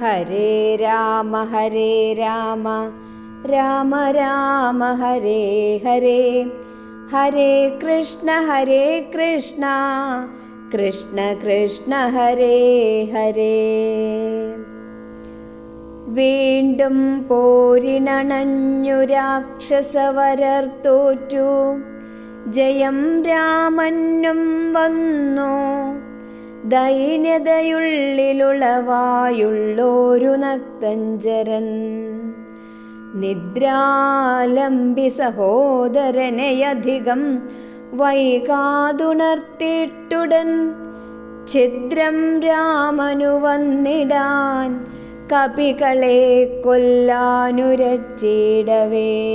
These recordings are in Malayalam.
ഹരേ രാമ ഹരേ രാമ രാമ രാമ ഹരേ ഹരേ ഹരേ കൃഷ്ണ ഹരേ കൃഷ്ണ കൃഷ്ണ കൃഷ്ണ ഹരേ ഹരേ വീണ്ടും പോരിനണഞ്ഞു രാക്ഷസവരർ തോറ്റു ജയം രാമനും വന്നു ദൈന്യതയുള്ളിലുളവായുള്ളോരു നക്തഞ്ചരൻ. നിദ്രാലംബി സഹോദരനെയധികം വൈകാതുണർത്തിയിട്ടുടൻ ഛിദ്രം രാമനു വന്നിടാൻ കപികളെ കൊല്ലാനുരച്ചിടവേ.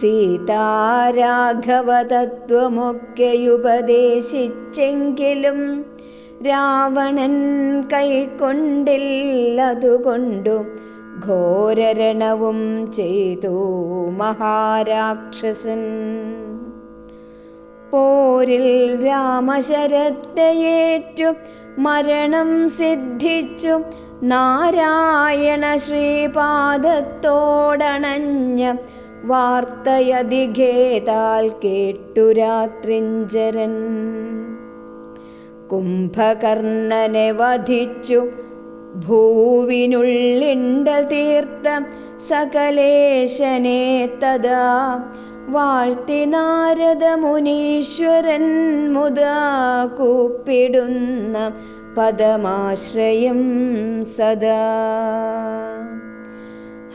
സീതാരാഘവതത്വമൊക്കെയുപദേശിച്ചെങ്കിലും രാവണൻ കൈക്കൊണ്ടില്ലതുകൊണ്ടു ഘോരരണവും ചെയ്തു മഹാരാക്ഷസൻ. പോരിൽ രാമശരത്തയേറ്റു മരണം സിദ്ധിച്ചു. നാരായണ ശ്രീപാദത്തോടണഞ്ഞ വാർത്തയതിഖേതാൽ കേട്ടു രാത്രിഞ്ചരൻ. കുംഭകർണനെ വധിച്ചു ഭൂവിനുള്ളിണ്ട തീർത്ത സകലേശനെ തഥാ. വാഴ്ത്തി നാരദ മുനീശ്വരൻ മുതാ കൂപ്പിടുന്ന പദമാശ്രയം സദാ.